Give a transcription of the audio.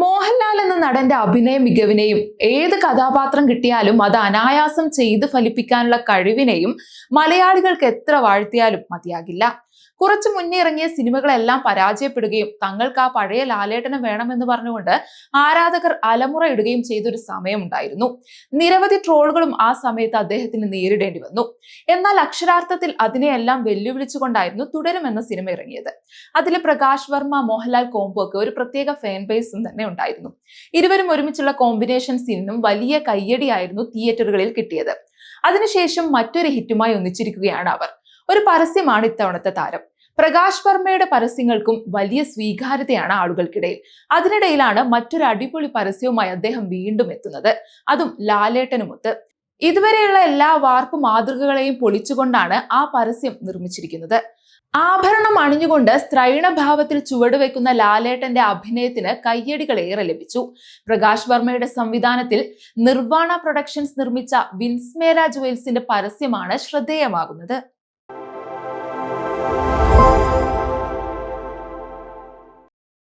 മോഹൻലാൽ എന്ന നടന്റെ അഭിനയ മികവിനെയും ഏത് കഥാപാത്രം കിട്ടിയാലും അത് അനായാസം ചെയ്ത് ഫലിപ്പിക്കാനുള്ള കഴിവിനെയും മലയാളികൾക്ക് എത്ര വാഴ്ത്തിയാലും മതിയാകില്ല. കുറച്ചു മുന്നേ ഇറങ്ങിയ സിനിമകളെല്ലാം പരാജയപ്പെടുകയും തങ്ങൾക്ക് ആ പഴയ ലാലേട്ടനം വേണമെന്ന് പറഞ്ഞുകൊണ്ട് ആരാധകർ അലമുറയിടുകയും ചെയ്തൊരു സമയമുണ്ടായിരുന്നു നിരവധി ട്രോളുകളും ആ സമയത്ത് അദ്ദേഹത്തിന് നേരിടേണ്ടി വന്നു. എന്നാൽ അക്ഷരാർത്ഥത്തിൽ അതിനെയെല്ലാം വെല്ലുവിളിച്ചുകൊണ്ടായിരുന്നു തുടരുമെന്ന സിനിമ ഇറങ്ങിയത്. അതിൽ പ്രകാശ് വർമ്മ മോഹൻലാൽ കോംബോക്ക് ഒരു പ്രത്യേക ഫാൻ ബേസും തന്നെ ഉണ്ടായിരുന്നു. ഇരുവരും ഒരുമിച്ചുള്ള കോമ്പിനേഷൻ സീനിനും വലിയ കയ്യടിയായിരുന്നു തിയേറ്ററുകളിൽ കിട്ടിയത്. അതിനുശേഷം മറ്റൊരു ഹിറ്റുമായി ഒന്നിച്ചിരിക്കുകയാണ് അവർ. ഒരു പരസ്യമാണ് ഇത്തവണത്തെ താരം. പ്രകാശ് വർമ്മയുടെ പരസ്യങ്ങൾക്കും വലിയ സ്വീകാര്യതയാണ് ആളുകൾക്കിടയിൽ. അതിനിടയിലാണ് മറ്റൊരു അടിപൊളി പരസ്യവുമായി അദ്ദേഹം വീണ്ടും എത്തുന്നത്. അതും ലാലേട്ടനുമൊത്ത്. ഇതുവരെയുള്ള എല്ലാ വാർപ്പ് മാതൃകകളെയും പൊളിച്ചുകൊണ്ടാണ് ആ പരസ്യം നിർമ്മിച്ചിരിക്കുന്നത്. ആഭരണം അണിഞ്ഞുകൊണ്ട് സ്ത്രൈണഭാവത്തിൽ ചുവടുവെക്കുന്ന ലാലേട്ടന്റെ അഭിനയത്തിന് കയ്യടികൾ ഏറെ ലഭിച്ചു. പ്രകാശ് വർമ്മയുടെ സംവിധാനത്തിൽ നിർവാണ പ്രൊഡക്ഷൻസ് നിർമ്മിച്ച വിൻസ്മേര ജുവൽസിന്റെ പരസ്യമാണ് ശ്രദ്ധേയമാകുന്നത്.